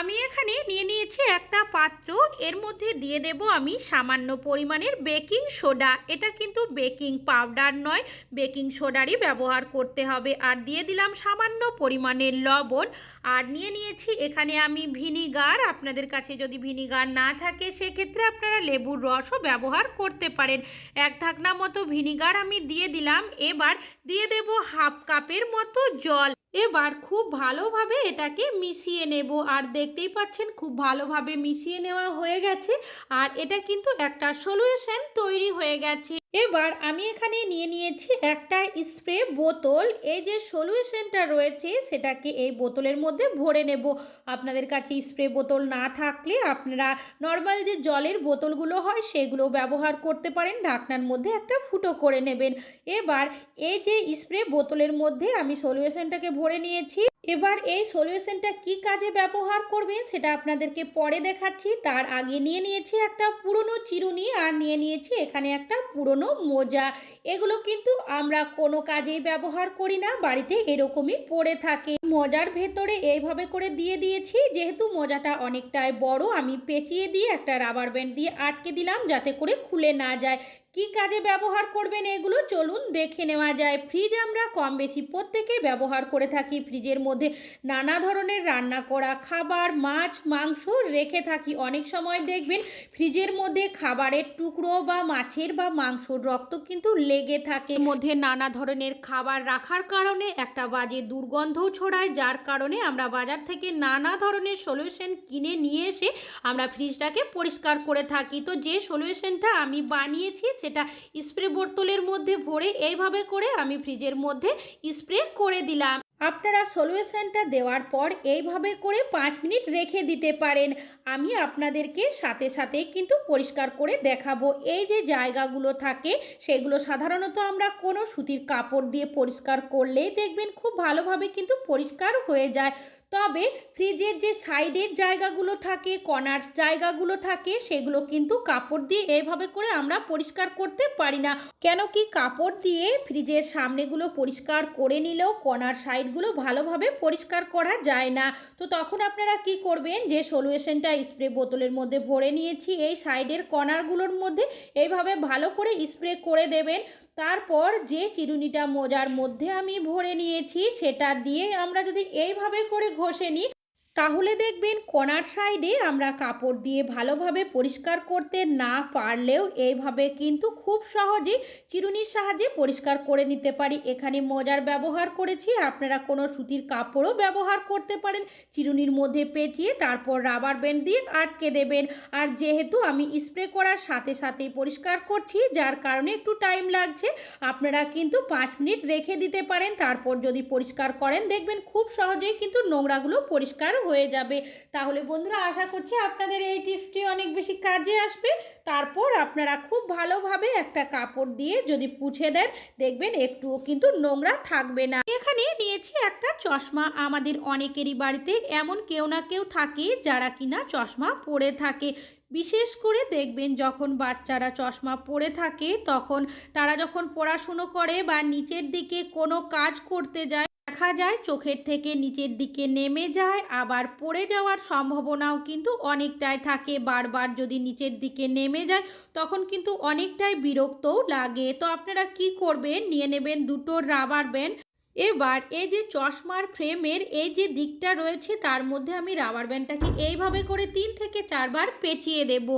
আমি এখানে নিয়ে নিয়েছি একটা পাত্র। এর মধ্যে দিয়ে দেব আমি সামান্য পরিমাণের বেকিং সোডা। এটা কিন্তু বেকিং পাউডার নয়, বেকিং সোডারই ব্যবহার করতে হবে। আর দিয়ে দিলাম সামান্য পরিমাণের লবণ। আর নিয়ে নিয়েছি এখানে আমি ভিনিগার। আপনাদের কাছে যদি ভিনিগার না থাকে, সেক্ষেত্রে আপনারা লেবুর রসও ব্যবহার করতে পারেন। এক ঢাকনা মতো ভিনিগার আমি দিয়ে দিলাম। এবার দিয়ে দেব হাফ কাপের মতো জল। এবার খুব ভালোভাবে এটাকে মিশিয়ে নেব। আর দেখতেই পাচ্ছেন, খুব ভালোভাবে মিশিয়ে নেওয়া হয়ে গেছে। আর এটা কিন্তু একটা সলিউশন তৈরি হয়ে গেছে। এবার আমি এখানে নিয়ে নিয়েছি একটা স্প্রে বোতল। এই যে সলিউশনটা রয়েছে সেটাকে এই বোতলের মধ্যে ভরে নেব। আপনাদের কাছে স্প্রে বোতল না থাকলে আপনারা নর্মাল যে জলের বোতলগুলো হয় সেগুলো ব্যবহার করতে পারেন। ঢাকনার মধ্যে একটা ফুটো করে নেবেন। এবার এই যে স্প্রে বোতলের মধ্যে আমি সলিউশনটাকে ভরে নিয়েছি। এবার এই সলিউশনটা কি কাজে ব্যবহার করবেন সেটা আপনাদেরকে পরে দেখাচ্ছি। তার আগে নিয়ে নিয়েছি একটা পুরনো চিরুনি আর নিয়ে নিয়েছি এখানে একটা পুরনো মোজা। এগুলো কিন্তু আমরা কোনো কাজেই ব্যবহার করি না, বাড়িতে এরকমই পড়ে থাকে। মোজার ভেতরে এইভাবে করে দিয়ে দিয়েছি, যেহেতু মোজাটা অনেকটাই বড়, আমি পেঁচিয়ে দিয়ে একটা রাবার ব্যান্ড দিয়ে আটকে দিলাম যাতে করে খুলে না যায়। কি কাজে ব্যবহার করবেন এগুলো? চলুন দেখে নেওয়া যায়। ফ্রিজ আমরা কম বেশি প্রত্যেকেই ব্যবহার করে থাকি। ফ্রিজের মধ্যে নানা ধরনের রান্না করা, খাবার, মাছ, মাংস রেখে থাকি। অনেক সময় দেখবেন ফ্রিজের মধ্যে খাবারের টুকরো বা মাছের বা মাংসর রক্ত কিন্তু লেগে থাকে। মধ্যে নানা ধরনের খাবার রাখার কারণে একটা বাজে দুর্গন্ধও ছড়ায়, যার কারণে আমরা বাজার থেকে নানা ধরনের সলিউশন কিনে নিয়ে এসে আমরা ফ্রিজটাকে পরিষ্কার করে থাকি। তো যে সলিউশনটা আমি বানিয়েছি সেটা স্প্রে বোতলের মধ্যে ভরে এইভাবে করে আমি ফ্রিজের মধ্যে স্প্রে করে দিলাম। আপনারা সলিউশনটা দেওয়ার পর এইভাবে করে পাঁচ মিনিট রেখে দিতে পারেন। আমি আপনাদেরকে সাথে সাথে কিন্তু পরিষ্কার করে দেখাবো। এই যে জায়গাগুলো থাকে, সেগুলো সাধারণত আমরা কোনো সুতির কাপড় দিয়ে পরিষ্কার করলেই দেখবেন খুব ভালোভাবে কিন্তু পরিষ্কার হয়ে যায়। তবে ফ্রিজের যে সাইডের জায়গাগুলো থাকে কর্নার জায়গাগুলো থাকে, সেগুলো কিন্তু কাপড় দিয়ে এইভাবে করে আমরা পরিষ্কার করতে পারি না। কেন কি কাপড় দিয়ে ফ্রিজের সামনেগুলো পরিষ্কার করে নিলেও কর্নার সাইডগুলো ভালোভাবে পরিষ্কার করা যায় না। তো তখন আপনারা কি করবেন? যে সলিউশনটা স্প্রে বোতলের মধ্যে ভরে নিয়েছি, এই সাইডের কর্নারগুলোর মধ্যে এইভাবে ভালো করে স্প্রে করে দেবেন। তারপর যে চিরুনিটা মোজার মধ্যে আমি ভরে নিয়েছি, সেটা দিয়ে আমরা যদি এইভাবে করে ঘষে নিই তাহলে দেখবেন কণার সাইডে আমরা কাপড় দিয়ে ভালোভাবে পরিষ্কার করতে না পারলেও এইভাবে কিন্তু খুব সহজে চিরুনির সাহায্যে পরিষ্কার করে নিতে পারি। এখানে মোজার ব্যবহার করেছি, আপনারা কোনো সুতির কাপড়ও ব্যবহার করতে পারেন। চিরুনির মধ্যে পেঁচিয়ে তারপর রাবার ব্যান্ড দিয়ে আটকে দেবেন। আর যেহেতু আমি স্প্রে করার সাথে সাথেই পরিষ্কার করছি, যার কারণে একটু টাইম লাগছে, আপনারা কিন্তু পাঁচ মিনিট রেখে দিতে পারেন। তারপর যদি পরিষ্কার করেন, দেখবেন খুব সহজেই কিন্তু নোংরাগুলো পরিষ্কার হয়ে যাবে। তাহলে বন্ধুরা, আশা করছি আপনাদের এই টিপসটি অনেক বেশি কাজে আসবে। তারপর আপনারা খুব ভালোভাবে একটা কাপড় দিয়ে যদি পুছে দেন, দেখবেন একটুও কিন্তু নোংরা থাকবে না। এখানে নিয়েছি একটা চশমা। আমাদের অনেকেরই বাড়িতে এমন কেউ না কেউ থাকে যারা কিনা চশমা পরে থাকে। বিশেষ করে দেখবেন যখন বাচ্চারা চশমা পরে থাকে, তখন তারা যখন পড়াশুনো করে বা নিচের দিকে কোনো কাজ করতে যায় দেখা যায় চোখের থেকে নিচের দিকে নেমে যায়, আবার পড়ে যাওয়ার সম্ভাবনাও কিন্তু অনেকটাই থাকে। বারবার যদি নিচের দিকে নেমে যায়, তখন কিন্তু অনেকটাই বিরক্তও লাগে। তো আপনারা কি করবেন? নিয়ে নেবেন দুটো রাবার ব্যান্ড। এবার এই যে চশমার ফ্রেমের এই যে দিকটা রয়েছে, তার মধ্যে আমি রাবার ব্যান্ডটাকে এইভাবে করে তিন থেকে চারবার পেঁচিয়ে দেব।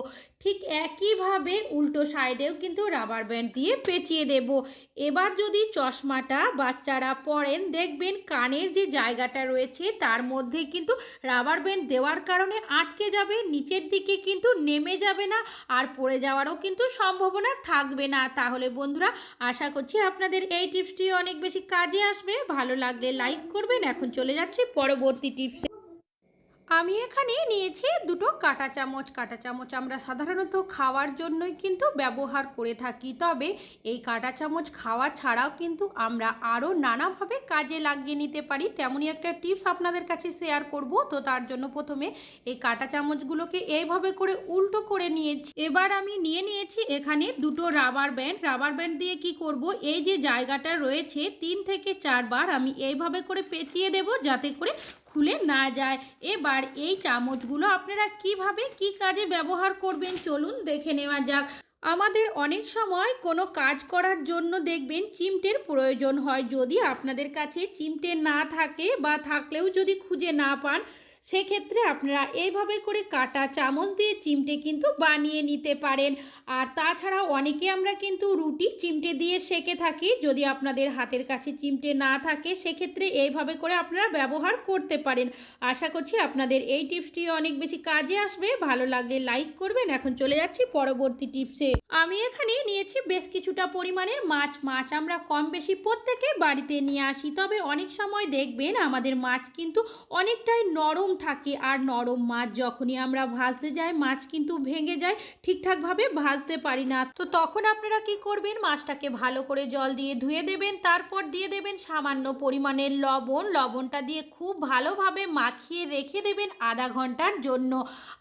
ঠিক একইভাবে উল্টো সাইডেও কিন্তু রাবার ব্যান্ড দিয়ে পেঁচিয়ে দেব। এবার যদি চশমাটা বাচ্চারা পরেন, দেখবেন কানের যে জায়গাটা রয়েছে, তার মধ্যে কিন্তু রাবার ব্যান্ড দেওয়ার কারণে আটকে যাবে, নিচের দিকে কিন্তু নেমে যাবে না আর পড়ে যাওয়ারও কিন্তু সম্ভাবনা থাকবে না। তাহলে বন্ধুরা, আশা করছি আপনাদের এই টিপসটি অনেক বেশি কাজে আসবে। ভালো লাগলে লাইক করবেন। এখন চলে যাচ্ছি পরবর্তী টিপসে। আমি এখানে নিয়েছি দুটো কাঁটা চামচ। কাঁটা চামচ আমরা সাধারণত খাওয়ার জন্যই কিন্তু ব্যবহার করে থাকি। তবে এই কাঁটা চামচ খাওয়া ছাড়াও কিন্তু আমরা আরও নানাভাবে কাজে লাগিয়ে নিতে পারি। তেমনই একটা টিপস আপনাদের কাছে শেয়ার করব। তো তার জন্য প্রথমে এই কাঁটা চামচগুলোকে এইভাবে করে উল্টো করে নিয়েছি। এবার আমি নিয়ে নিয়েছি এখানে দুটো রাবার ব্যান্ড। রাবার ব্যান্ড দিয়ে কি করব? এই যে জায়গাটা রয়েছে তিন থেকে চারবার আমি এইভাবে করে পেঁচিয়ে দেব যাতে করে খুলে না যায়। এবার এই চামচগুলো আপনারা কীভাবে কি কাজে ব্যবহার করবেন চলুন দেখে নেওয়া যাক। আমাদের অনেক সময় কোনো কাজ করার জন্য দেখবেন চিমটের প্রয়োজন হয়। যদি আপনাদের কাছে চিমটে না থাকে বা থাকলেও যদি খুঁজে না পান সেক্ষেত্রে আপনারা এইভাবে করে কাটা চামচ দিয়ে চিমটে কিন্তু বানিয়ে নিতে পারেন। আর তাছাড়া অনেকে আমরা কিন্তু রুটি চিমটে দিয়ে সেকে থাকি। যদি আপনাদের হাতের কাছে চিমটে না থাকে, সেক্ষেত্রে এইভাবে করে আপনারা ব্যবহার করতে পারেন। আশা করছি আপনাদের এই টিপসটি অনেক বেশি কাজে আসবে। ভালো লাগলে লাইক করবেন। এখন চলে যাচ্ছি পরবর্তী টিপসে। আমি এখানে নিয়েছি বেশ কিছুটা পরিমাণের মাছ। মাছ আমরা কম বেশি প্রত্যেকে বাড়িতে নিয়ে আসি। তবে অনেক সময় দেখবেন আমাদের মাছ কিন্তু অনেকটাই নরম থাকে আর নরম মাছ যখনই আমরা ভাজতে যাই, মাছ কিন্তু ভেঙে যায়, ঠিকঠাকভাবে ভাজতে পারি না। তো তখন আপনারা কি করবেন? মাছটাকে ভালো করে জল দিয়ে ধুয়ে দেবেন, তারপর দিয়ে দেবেন সামান্য পরিমাণের লবণ। লবণটা দিয়ে খুব ভালোভাবে মাখিয়ে রেখে দেবেন আধা ঘণ্টার জন্য।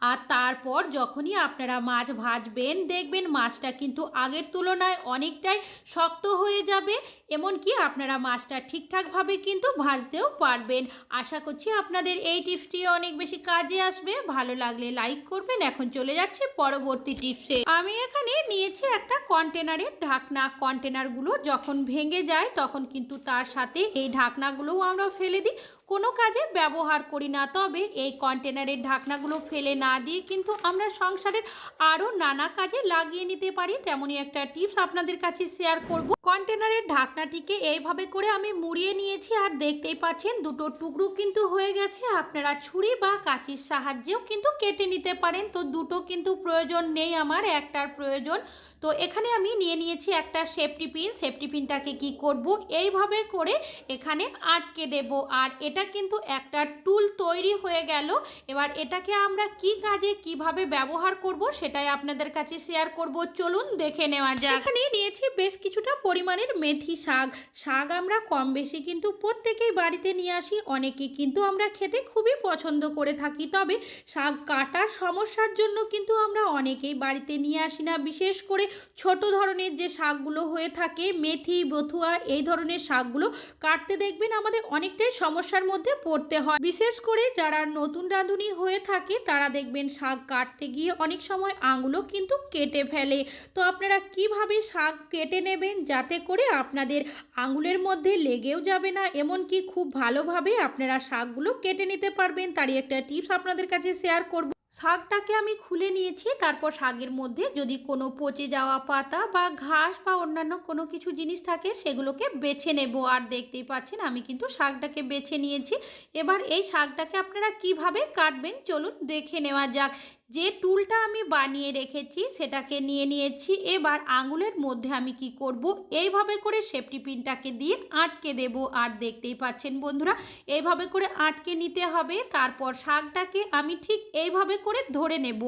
আর তারপর যখনই আপনারা মাছ ভাজবেন, দেখবেন মাছটা কিন্তু আগের তুলনায় অনেকটাই শক্ত হয়ে যাবে। এমনকি আপনারা মাছটা ঠিকঠাকভাবে কিন্তু ভাজতেও পারবেন। আশা করছি আপনাদের এই টিপসটি অনেক বেশি কাজে আসবে। ভালো লাগলে লাইক করবেন। এখন চলে যাচ্ছে পরবর্তী টিপসে। আমি এখানে নিয়েছি একটা কন্টেনারের ঢাকনা। কন্টেনারগুলো যখন ভেঙে যায়, তখন কিন্তু তার সাথে এই ঢাকনাগুলোও আমরা ফেলে দিই। কোনো কাজে ব্যবহার করি না। তবে এই কন্টেনারের ঢাকনাগুলো ফেলে না দিয়ে কিন্তু আমরা সংসারের আরও নানা কাজে লাগিয়ে নিতে পারি, তেমনই একটা টিপস আপনাদের কাছে শেয়ার করব। কন্টেনারের ঢাকনাটিকে এইভাবে করে আমি মুড়িয়ে নিয়েছি আর দেখতেই পাচ্ছেন দুটো টুকরো কিন্তু হয়ে গেছে। আপনারা ছুরি বা কাঁচির সাহায্যেও কিন্তু কেটে নিতে পারেন। তো দুটো কিন্তু প্রয়োজন নেই আমার, একটার প্রয়োজন। তো এখানে আমি নিয়ে নিয়েছি একটা সেফটি পিন। সেফটি পিনটাকে কি করব? এইভাবে করে এখানে আটকে দেব। আর এটা কিন্তু একটা টুল তৈরি হয়ে গেল। এবার এটাকে আমরা কি কাজে কীভাবে ব্যবহার করব সেটাই আপনাদের কাছে শেয়ার করব। চলুন দেখে নেওয়া যাক। এখানে নিয়েছি বেশ কিছুটা পরিমাণের মেথি শাক। শাক আমরা কম বেশি কিন্তু প্রত্যেকেই বাড়িতে নিয়ে আসি, অনেকে কিন্তু আমরা খেতে খুবই পছন্দ করে থাকি। তবে শাক কাটার সমস্যার জন্য কিন্তু আমরা অনেকেই বাড়িতে নিয়ে আসি না। বিশেষ করে ছোট ধরনের যে শাকগুলো হয়ে থাকে, মেথি, বথুয়া, এই ধরনের শাকগুলো কাটতে দেখবেন আমাদের অনেকটাই সমস্যার মধ্যে পড়তে হয়। বিশেষ করে যারা নতুন রাঁধুনি হয়ে থাকে, তারা দেখবেন শাক কাটতে গিয়ে অনেক সময় আঙুলও কিন্তু কেটে ফেলে। তো আপনারা কীভাবে শাক কেটে নেবেন যাতে করে আপনাদের আঙুলের মধ্যে লেগেও যাবে না, এমনকি খুব ভালোভাবে আপনারা শাকগুলো কেটে নিতে পারবেন, তারই একটা টিপস আপনাদের কাছে শেয়ার করব। শাকটাকে আমি খুলে নিয়েছি, তারপর শাকের মধ্যে যদি কোনো পচে যাওয়া পাতা বা ঘাস বা অন্যান্য কোনো কিছু জিনিস থাকে, সেগুলোকে বেছে নেব। আর দেখতেই পাচ্ছেন, আমি কিন্তু শাকটাকে বেছে নিয়েছি। এবার এই শাকটাকে আপনারা কীভাবে কাটবেন, চলুন দেখে নেওয়া যাক। যে টুলটা আমি বানিয়ে রেখেছি সেটাকে নিয়ে নিয়েছি। এবার আঙুলের মধ্যে আমি কি করব? এইভাবে করে সেফটি পিনটাকে দিয়ে আটকে দেব। আর দেখতেই পাচ্ছেন বন্ধুরা, এইভাবে করে আটকে নিতে হবে। তারপর শাকটাকে আমি ঠিক এইভাবে করে ধরে নেব।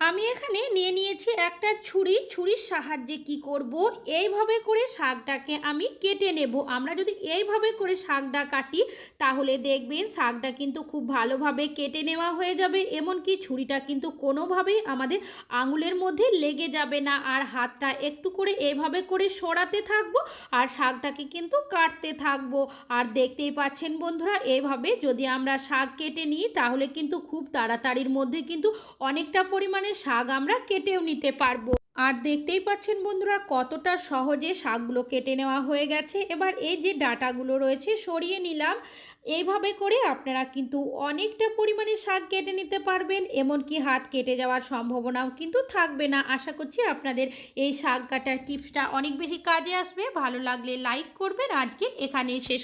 আমি এখানে নিয়ে নিয়েছি একটা ছুরি। ছুরির সাহায্যে কি করব? এইভাবে করে শাকটাকে আমি কেটে নেব। আমরা যদি এইভাবে করে শাকটা কাটি, তাহলে দেখবেন শাকটা কিন্তু খুব ভালোভাবে কেটে নেওয়া হয়ে যাবে। এমনকি ছুরিটা কিন্তু কোনোভাবেই আমাদের আঙুলের মধ্যে লেগে যাবে না। আর হাতটা একটু করে এইভাবে করে সরাতে থাকব আর শাকটাকে কিন্তু কাটতে থাকব। আর দেখতেই পাচ্ছেন বন্ধুরা এইভাবে যদি আমরা শাক কেটে নিই, তাহলে কিন্তু খুব তাড়াতাড়ির মধ্যে কিন্তু অনেকটা পরিমাণে শাক আমরা কেটেও নিতে পারব। আর দেখতেই পাচ্ছেন বন্ধুরা, কতটা সহজে শাকগুলো কেটে নেওয়া হয়ে গেছে। এবার এই যে ডাটাগুলো রয়েছে, সরিয়ে নিলাম। এইভাবে করে আপনারা কিন্তু অনেকটা পরিমাণে শাক কেটে নিতে পারবেন। এমনকি হাত কেটে যাওয়ার সম্ভাবনাও কিন্তু থাকবে না। আশা করছি আপনাদের এই শাক কাটার টিপসটা অনেক বেশি কাজে আসবে। ভালো লাগলে লাইক করবেন। আজকে এখানেই শেষ